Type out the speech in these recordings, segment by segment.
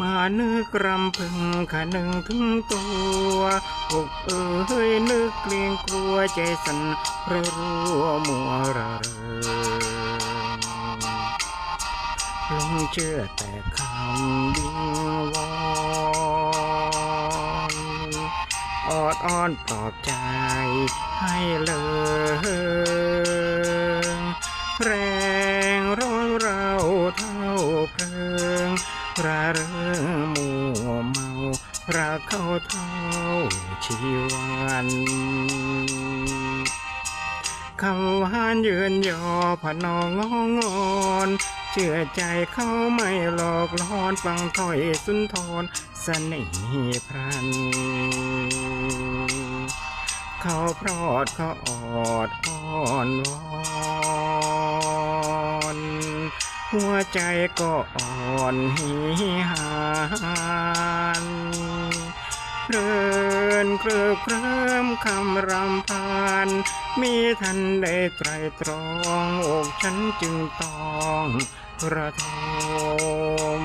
มานึกรำพึงขะนึงถึงตัวอกเอ้ยนึกเกรงกลัวใจสั่นระรัวมัวระเริงลงเชื่อแต่คำวิงวอนออดอ้อนปลอบใจให้เลิง เริงมัวเมารักเขาเท่าชีวันคำหวานยืนยอพนองงองอนเชื่อใจเขาไม่หลอกลอนฟังถ้อยสุนทรเสน่ห์พรัน เขาพรอดเขาออดอ้อนวอน หัวใจก็อ่อนหิหานเพลินเคลือเคลิ้มคำรำพันมีทันได้ไตรตรองอกฉันจึงต้องระทม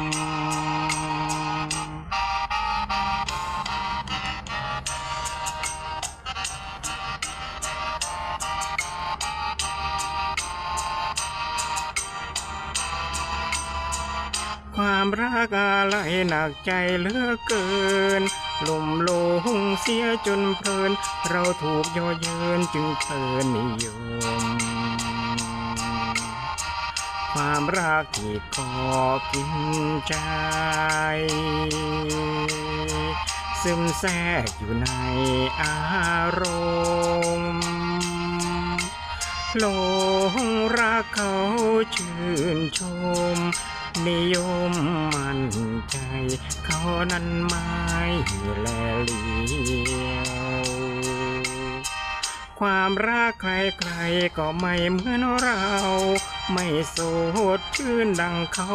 ความรักอะไรหนักใจเหลือเกินลมโลงเสียจนเพลิน เราถูกย่อเยินจึงเพลินนิยม ความรักที่กอกินใจ ซึมแทรกอยู่ในอารมณ์หลงรักเขาชื่นชม นิยมมั่นใจ เขานั้นไม่แลเลียว ความรักใครๆก็ไม่เหมือนเรา ไม่โสดชื่นดังเขา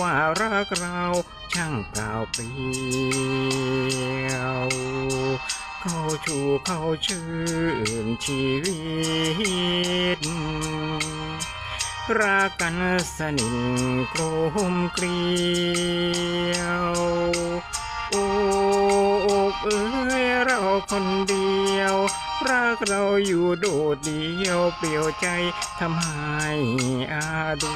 ว่ารักเราช่างเปล่าเปลี่ยวเขาชูเขาชื่นชีวิต รักกันสนิทกลมเกลียวโอ้อกเอ้ยเราคนเดียว รักเราอยู่โดดเดียวเปลี่ยวใจทำให้อาดู